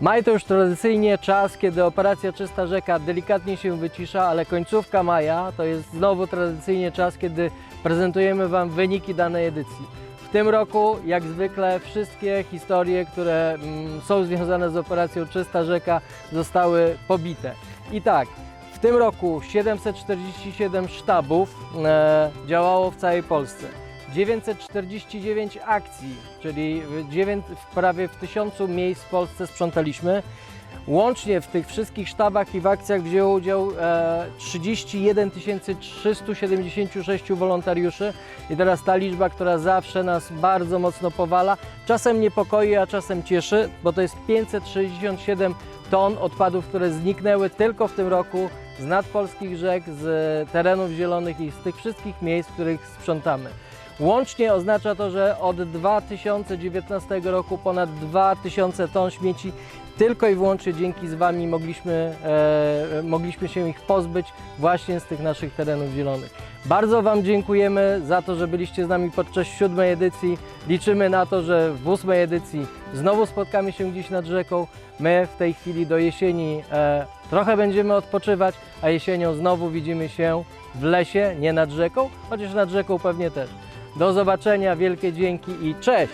Maj to już tradycyjnie czas, kiedy operacja Czysta Rzeka delikatnie się wycisza, ale końcówka maja to jest znowu tradycyjnie czas, kiedy prezentujemy Wam wyniki danej edycji. W tym roku, jak zwykle, wszystkie historie, które mm, są związane z operacją Czysta Rzeka zostały pobite. I tak, w tym roku 747 sztabów e, działało w całej Polsce. 949 akcji, czyli w prawie w tysiącu miejsc w Polsce sprzątaliśmy. Łącznie w tych wszystkich sztabach i w akcjach wzięło udział e, 31 376 wolontariuszy i teraz ta liczba, która zawsze nas bardzo mocno powala, czasem niepokoi, a czasem cieszy, bo to jest 567 ton odpadów, które zniknęły tylko w tym roku z nadpolskich rzek, z terenów zielonych i z tych wszystkich miejsc, w których sprzątamy. Łącznie oznacza to, że od 2019 roku ponad 2000 ton śmieci tylko i wyłącznie dzięki z Wami mogliśmy, e, mogliśmy się ich pozbyć właśnie z tych naszych terenów zielonych. Bardzo Wam dziękujemy za to, że byliście z nami podczas siódmej edycji. Liczymy na to, że w ósmej edycji znowu spotkamy się gdzieś nad rzeką. My w tej chwili do jesieni e, trochę będziemy odpoczywać, a jesienią znowu widzimy się w lesie, nie nad rzeką, chociaż nad rzeką pewnie też. Do zobaczenia, wielkie dzięki i cześć!